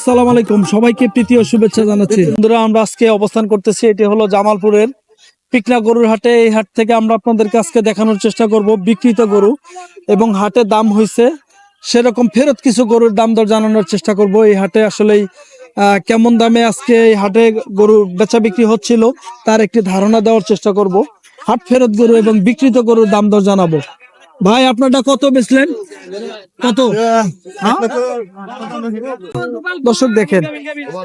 আসসালামু আলাইকুম। সবাইকে প্রীতি শুভেচ্ছা জানাচ্ছি। বন্ধুরা, আমরা আজকে অবস্থান করতেছি, এটি হলো জামালপুরের পিকনা গরুর হাটে। এই হাট থেকে আমরা আপনাদেরকে আজকে দেখানোর চেষ্টা করব বিক্রিত গরু এবং হাটে দাম হয়েছে সেরকম ফেরত কিছু গরুর দাম দর জানানোর চেষ্টা করব। এই হাটে আসলেই কেমন দামে আজকে এই হাটে গরু বেচা বিক্রি হচ্ছিল তার একটি ধারণা দেওয়ার চেষ্টা করব। হাট ফেরত গরু এবং বিক্রিত গরুর দাম দর জানাব। ভাই আপনারটা কত বেচলেন? কত? হ্যাঁ? দর্শক দেখেন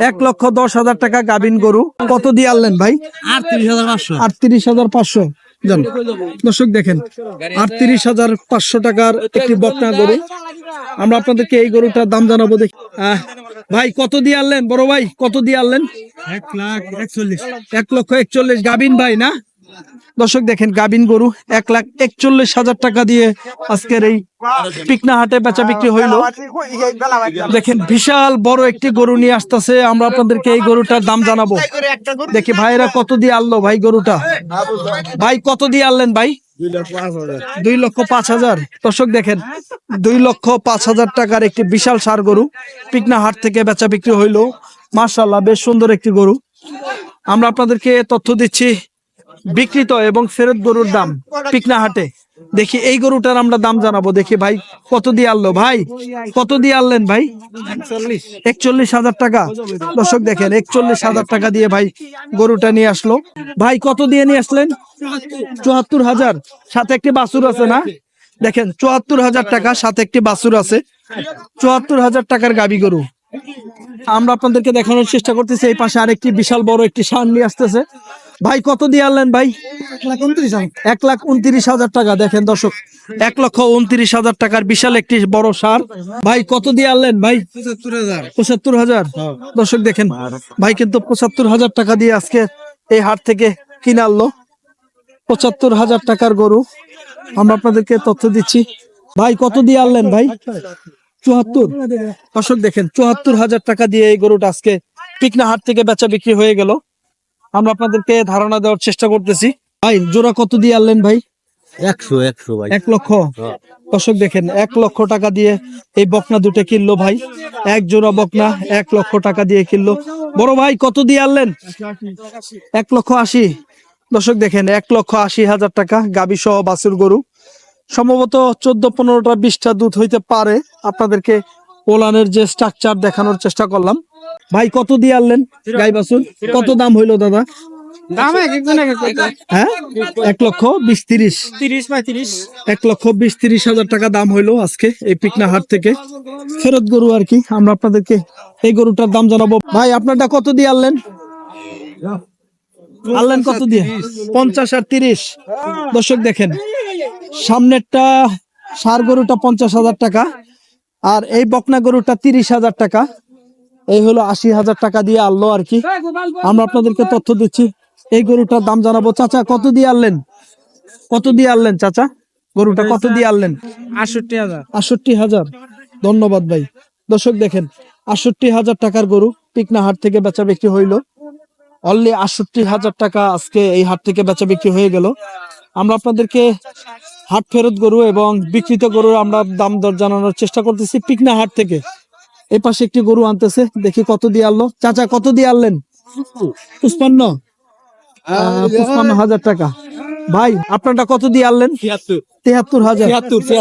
এক লক্ষ দশ হাজার টাকা গাবিন গরু। কত দিয়ে আনলেন ভাই? আটত্রিশ হাজার পাঁচশো। আটত্রিশ হাজার পাঁচশো। জান দর্শক দেখেন আটত্রিশ হাজার পাঁচশো টাকার একটি বকনা গরু। আমরা আপনাদেরকে এই গরুটার দাম জানাব দেখি। ভাই কত দিয়ে আনলেন? বড় ভাই কত দিয়ে আনলেন? এক লাখ একচল্লিশ। এক লক্ষ একচল্লিশ। গাবিন ভাই না? দর্শক দেখেন গাবিন গরু এক লাখ একচল্লিশ হাজার টাকা দিয়ে আজকের এই পিকনা হাটে বেচা বিক্রি হইল। দেখেন, বিশাল বড় একটি গরু নিয়ে আসতেছে। আমরা আপনাদেরকে এই গরুটার দাম জানাব। দেখি ভাইরা কত দিয়ে আনলো ভাই গরুটা? ভাই, কত দিয়ে আনলেন ভাই? দুই লক্ষ পাঁচ হাজার। দর্শক দেখেন, দুই লক্ষ পাঁচ হাজার টাকার একটি বিশাল সার গরু পিকনা হাট থেকে বেচা বিক্রি হইল। মার্শাল্লাহ বেশ সুন্দর একটি গরু। আমরা আপনাদেরকে তথ্য দিচ্ছি বিকৃত এবং ফেরত গরুর দাম পিকনা হাটে। দেখি এই গরুটার আমরা দাম জানাব। দেখি ভাই, কত দিয়ে আনলো? ভাই, কত দিয়ে আনলেন ভাই? একচল্লিশ হাজার টাকা। দর্শক দেখেন, একচল্লিশ হাজার টাকা দিয়ে ভাই গরুটা নিয়ে আসলো। ভাই, কত দিয়ে নিয়ে আসলেন? চুয়াত্তর হাজার। সাথে একটি বাছুর আছে না? দেখেন, চুয়াত্তর হাজার টাকা, সাথে একটি বাছুর আছে। চুয়াত্তর হাজার টাকার গাবি গরু। আমরা আপনাদেরকে দেখানোর চেষ্টা করতেছি, এই পাশে আরেকটি বিশাল বড় একটি সার নিয়ে আসতেছে। ভাই, কত দিয়ে আনলেন ভাই? এক লাখ উনত্রিশ হাজার টাকা, দেখেন দর্শক। এক লক্ষ উনত্রিশ হাজার টাকার বিশাল একটি বড় সার। ভাই, কত দিয়ে আনলেন ভাই? পঁচাত্তর হাজার। দর্শক দেখেন, ভাই কিন্তু পঁচাত্তর হাজার টাকা দিয়ে আজকে এই হাট থেকে কিনে আনলো। পঁচাত্তর হাজার টাকার গরু। আমরা আপনাদেরকে তথ্য দিচ্ছি। ভাই, কত দিয়ে আনলেন ভাই? চুয়াত্তর। দর্শক দেখেন, চুয়াত্তর হাজার টাকা দিয়ে এই গরুটা আজকে পিকনা হাট থেকে বেচা বিক্রি হয়ে গেল। আমরা আপনাদেরকে ধারণা দেওয়ার চেষ্টা করতেছি। ভাই জোড়া কত দিয়ে আনলেন ভাই? একশো একশো ভাই। এক লক্ষ? দর্শক দেখেন এক লক্ষ টাকা দিয়ে এই বকনা দুটো কিনলো ভাই। এক জোড়া বকনা এক লক্ষ টাকা দিয়ে কিনলো। বড় ভাই কত দিয়ে আনলেন? এক লক্ষ আশি। দর্শক দেখেন এক লক্ষ আশি হাজার টাকা গাবি সহ বাছুর গরু। সম্ভবত চোদ্দ পনেরোটা বিশটা দুধ হইতে পারে। আপনাদেরকে ওলানের যে স্ট্রাকচার দেখানোর চেষ্টা করলাম। ভাই কত দিয়ে আনলেন গাই বাছুর? কত দাম হইল দাদা? এক হ্যাঁ? এক লক্ষ বিশ তিরিশ। তিরিশ। এক লক্ষ বিশ তিরিশ হাজার টাকা দাম হইল আজকে এই পিকনা হাট থেকে। ফেরত গরু আর কি আমরা আপনাদেরকে এই গরুটার দাম জানাব। ভাই আপনারটা কত দিয়ে আনলেন? আনলেন কত দিয়ে? পঞ্চাশ আর তিরিশ। দর্শক দেখেন সামনেরটা সার গরুটা পঞ্চাশ হাজার টাকা আর এই বকনা গরুটা তিরিশ হাজার টাকা। এই হলো আশি হাজার টাকা দিয়ে আনলো আর কি। আমরা আপনাদেরকে তথ্য দিচ্ছি। এই গরুটার দাম জানাব। চাচা কত দিয়ে আনলেন? কত দিয়ে আনলেন চাচা? গরুটা কত দিয়ে আনলেন? আটষট্টি হাজার। আটষট্টি হাজার। ধন্যবাদ ভাই। দর্শক দেখেন আটষট্টি হাজার টাকার গরু পিকনা হাট থেকে বেচা বিক্রি হইল। অনলি আটষট্টি হাজার টাকা আজকে এই হাট থেকে বেচা বিক্রি হয়ে গেল। আমরা আপনাদেরকে হাট ফেরত গরু এবং বিকৃত গরুর আমরা দাম দর জানানোর চেষ্টা করতেছি পিকনা হাট থেকে। এই পাশে একটি গরু আনতেছে দেখি কত দিয়ে আনলো। চাচা কত দিয়ে আনলেন? পুষ্পান্ন পুষ্পান্ন হাজার টাকা। ভাই আপনারটা কত দিয়ে আনলেন? তিয়াত্তর হাজার।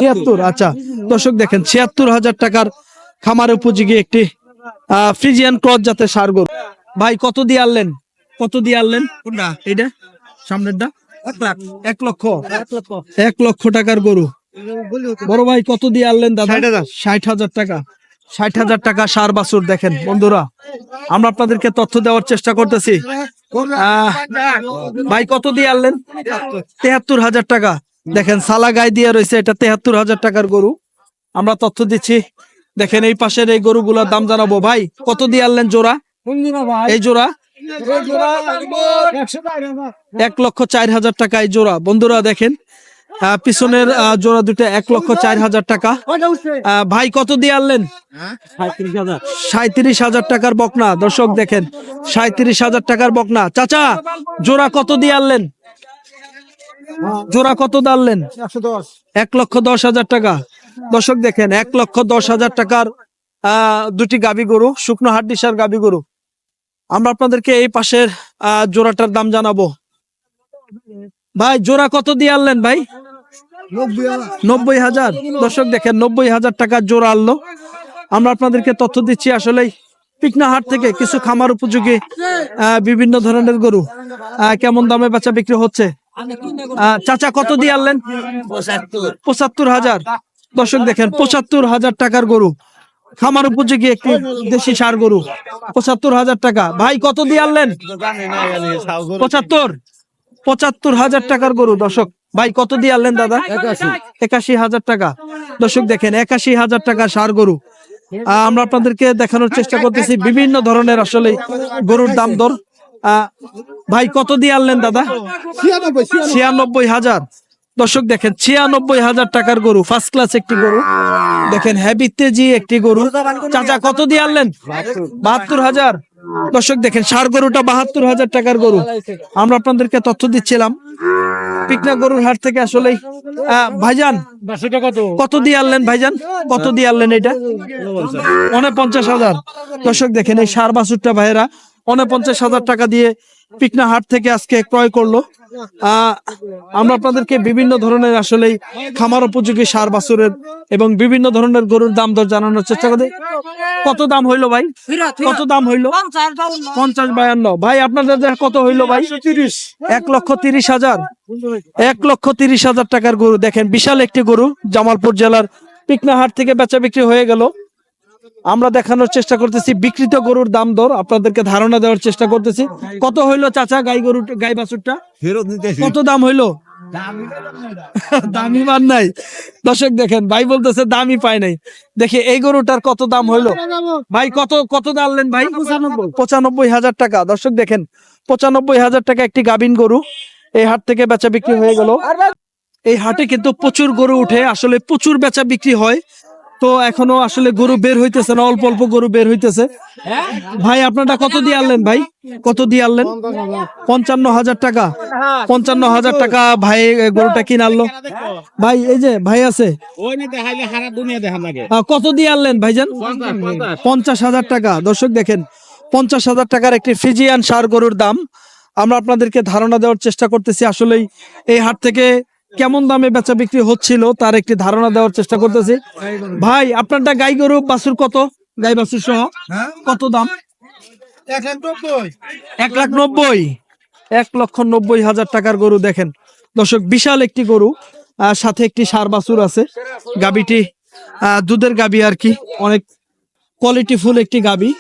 ছিয়াত্তর আচ্ছা। দর্শক দেখেন ছিয়াত্তর হাজার টাকার খামার উপযোগী একটি আহ, ফ্রিজিয়ান ক্রস জাতের সার গরু। ভাই কত দিয়ে আনলেন? কত দিয়ে আনলেন? কোনটা? এইটা? সামনেরটা? এক লাখ এক লক্ষ। এক লক্ষ। এক লক্ষ টাকার গরু। বড় ভাই কত দিয়ে আনলেন দাদা? ষাট হাজার। টাকা। ষাট হাজার টাকা সার বাছুর দেখেন বন্ধুরা। আমরা আপনাদেরকে তথ্য দেওয়ার চেষ্টা করতেছি। আহ, ভাই কত দিয়ে আনলেন? তেহাত্তর হাজার টাকা। দেখেন সালা গায়ে দিয়ে রয়েছে এটা তেহাত্তর হাজার টাকার গরু। আমরা তথ্য দিচ্ছি। দেখেন এই পাশের এই গরুগুলোর দাম জানাব। ভাই কত দিয়ে আনলেন জোড়া? এই জোড়া? এক লক্ষ চার হাজার টাকা এই জোড়া। বন্ধুরা দেখেন আহ, পিছনের আহ, জোড়া দুটো এক লক্ষ চার হাজার টাকা। ভাই কত দিয়ে আনলেন? সাঁত্রিশ হাজার। টাকার বকনা। দর্শক দেখেন সাঁত্রিশ হাজার টাকার বকনা। চাচা জোড়া কত দিয়ে আনলেন? জোড়া কত দিয়ে আনলেন? এক লক্ষ দশ হাজার টাকা। দর্শক দেখেন এক লক্ষ দশ হাজার টাকার আহ, দুটি গাবি গরু শুকনো হাড্ডিসার গাবি গরু। আমরা আপনাদেরকে এই পাশের জোড়াটার দাম জানাব। ভাই জোড়া কত দিয়ে আনলেন ভাই? নব্বই হাজার। দর্শক দেখেন নব্বই হাজার টাকা জোড়া আনলো। আমরা আপনাদেরকে তথ্য দিচ্ছি আসলে পিকনাহাট থেকে কিছু খামার উপযোগী আহ, বিভিন্ন ধরনের গরু। আহ, কেমন দামে বেচা বিক্রি হচ্ছে? আহ, চাচা কত দিয়ে আনলেন? পঁচাত্তর হাজার। দর্শক দেখেন পঁচাত্তর হাজার টাকার গরু। খামার উপযোগী একটি দেশি সার গরু। পঁচাত্তর হাজার টাকা। ভাই কত দিয়ে আনলেন? পঁচাত্তর। পঁচাত্তর হাজার টাকার গরু দর্শক। ভাই কত দিয়ে আনলেন দাদা? একাশি। হাজার টাকা। দর্শক দেখেন একাশি হাজার টাকা সার গরু। আহ, আমরা আপনাদেরকে দেখানোর চেষ্টা করতেছি বিভিন্ন ধরনের আসলে গরুর দাম দর। আহ, ভাই কত দিয়ে আনলেন দাদা? ছিয়ানব্বই হাজার। দর্শক দেখেন ছিয়ানব্বই হাজার টাকার গরু ফার্স্ট ক্লাস একটি গরু। দেখেন হ্যাভি তেজি একটি গরু। চাচা কত দিয়ে আনলেন? বাহাত্তর হাজার। দর্শক দেখেন সার গরুটা বাহাত্তর হাজার টাকার গরু। আমরা আপনাদেরকে তথ্য দিচ্ছিলাম। পিকনা গরুর হাট থেকে আসলে ভাইজান কত? দিয়ে আনলেন ভাইজান? কত দিয়ে আনলেন এটা? পঞ্চাশ হাজার। দর্শক দেখেন এই সার বাছুরটা ভাইয়েরা পঞ্চাশ হাজার টাকা দিয়ে পিকনা হাট থেকে আজকে ক্রয় করল। আহ, আমরা আপনাদেরকে বিভিন্ন ধরনের আসলে খামার উপযোগী সার বাছুরের এবং বিভিন্ন ধরনের গরুর দাম দর জানানোর চেষ্টা করি। কত দাম হইল ভাই? কত দাম হইল? পঞ্চাশ বায়ান্ন। ভাই আপনাদের দেখা কত হইল ভাই? এক লক্ষ তিরিশ হাজার। এক লক্ষ তিরিশ হাজার টাকার গরু। দেখেন বিশাল একটি গরু। জামালপুর জেলার পিকনাহাট থেকে বেচা বিক্রি হয়ে গেল। আমরা দেখানোর চেষ্টা করতেছি বিকৃত গরুর দাম দর আপনাদেরকে ধারণা দেওয়ার চেষ্টা করতেছি। কত হইল চাচা গাই গরু গাই বাছুরটা? ফেরত নিতেছি কত দাম হইল? দামি মান নাই। দর্শক দেখেন ভাই বলতেছে দামই পায় নাই। দেখে এই গরুটার কত দাম হইল? ভাই কত কত দাঁড়লেন ভাই? পঁচানব্বই। হাজার টাকা। দর্শক দেখেন পঁচানব্বই হাজার টাকা একটি গাবিন গরু। এই হাট থেকে বেচা বিক্রি হয়ে গেল। এই হাটে কিন্তু প্রচুর গরু উঠে। আসলে প্রচুর বেচা বিক্রি হয়। তো এখনও আসলে গরু বের হইতেছে না, অল্প অল্প গরু বের হইতেছে। ভাই, আপনারটা কত দিয়ে আনলেন ভাই? কত দিয়ে আনলেন? পঞ্চান্ন হাজার টাকা। পঞ্চান্ন হাজার টাকা ভাই গরুটা কিনে আনলো। ভাই, এই যে ভাই আছে। কত দিয়ে আনলেন ভাইজান? পঞ্চাশ হাজার টাকা। দর্শক দেখেন, পঞ্চাশ হাজার টাকার একটি ফিজিয়ান সার গরুর দাম। আমরা আপনাদেরকে ধারণা দেওয়ার চেষ্টা করতেছি। আসলেই এই হাট থেকে কেমন দামে বেচা বিক্রি হচ্ছিল তার একটি ধারণা দেওয়ার চেষ্টা করতেছি। ভাই আপনারটা গাই গরু বাছুর কত? গাই বাছুর সহ। কত দাম? এক লাখ নব্বই। এক লক্ষ নব্বই হাজার টাকার গরু দেখেন। দর্শক বিশাল একটি গরু সাথে একটি সার বাছুর আছে। গাবিটি আহ, দুধের গাবি আর কি। অনেক কোয়ালিটি ফুল একটি গাবি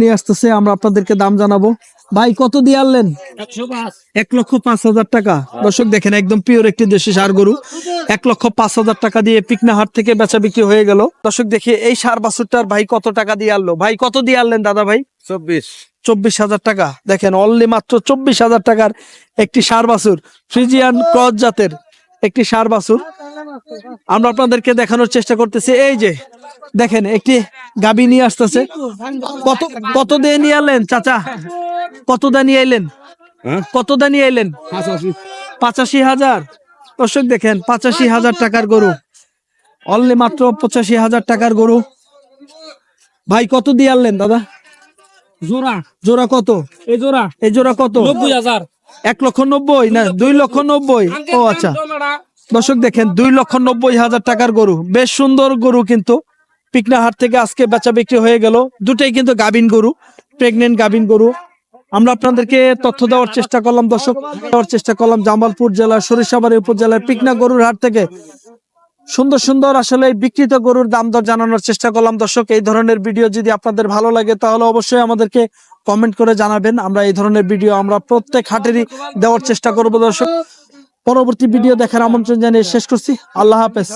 নিয়ে আসতেছে আমরা আপনাদেরকে দাম জানাব। ভাই কত দিয়ে আনলেন? এক লক্ষ পাঁচ হাজার টাকা। দর্শক দেখেন একদম পিওর একটি দেশি সার গরু। এক লক্ষ পাঁচ হাজার টাকা দিয়ে পিকনাহাট থেকে বেচা বিক্রি হয়ে গেল। দর্শক দেখে এই সার বাছুরটার ভাই কত টাকা দিয়ে আনলো? ভাই কত দিয়ে আনলেন দাদা ভাই? চব্বিশ। চব্বিশ হাজার টাকা। দেখেন অনলি মাত্র চব্বিশ হাজার টাকার একটি সার বাছুর। ফ্রিজিয়ান ক্রস জাতের। একটি সার বাছুর। আমরা আপনাদেরকে দেখানোর চেষ্টা করতেছি। এই যে দেখেন একটি গাবি নিয়ে আসতেছে। কত কত দিয়ে নিয়ে এলেন চাচা? কত দা নিয়ে এলেন হ্যাঁ? কত দা নিয়ে এলেন পাঁচাশি হাজার। দর্শক দেখেন পঁচাশি হাজার টাকার গরু। অনলি মাত্র পঁচাশি হাজার টাকার গরু। ভাই কত দিয়ে আনলেন দাদা? জোড়া। জোড়া কত? এই জোড়া। এই জোড়া কত? নব্বই হাজার। এক লক্ষ নব্বই না, দুই লক্ষ নব্বই? ও আচ্ছা। দর্শক দেখেন, দুই লক্ষ নব্বই হাজার টাকার গরু। বেশ সুন্দর গরু কিন্তু। পিকনা হাট থেকে আজকে বেচা বিক্রি হয়ে গেল। দুটাই কিন্তু গাবিন গরু প্রেগনেন্ট গাবিন গরু। আমরা আপনাদেরকে তথ্য দেওয়ার চেষ্টা করলাম, দর্শক। দেওয়ার চেষ্টা করলাম জামালপুর জেলার সরিষাবাড়ি উপজেলার পিকনা গরুর হাট থেকে। সুন্দর সুন্দর আসলে বিকৃত গরুর দাম দর জানানোর চেষ্টা করলাম। দর্শক, এই ধরনের ভিডিও যদি আপনাদের ভালো লাগে, তাহলে অবশ্যই আমাদেরকে কমেন্ট করে জানাবেন। আমরা এই ধরনের ভিডিও আমরা প্রত্যেক হাটেরই দেওয়ার চেষ্টা করব দর্শক। পরবর্তী ভিডিও দেখার আমন্ত্রণ জানিয়ে শেষ করছি। আল্লাহ হাফেজ।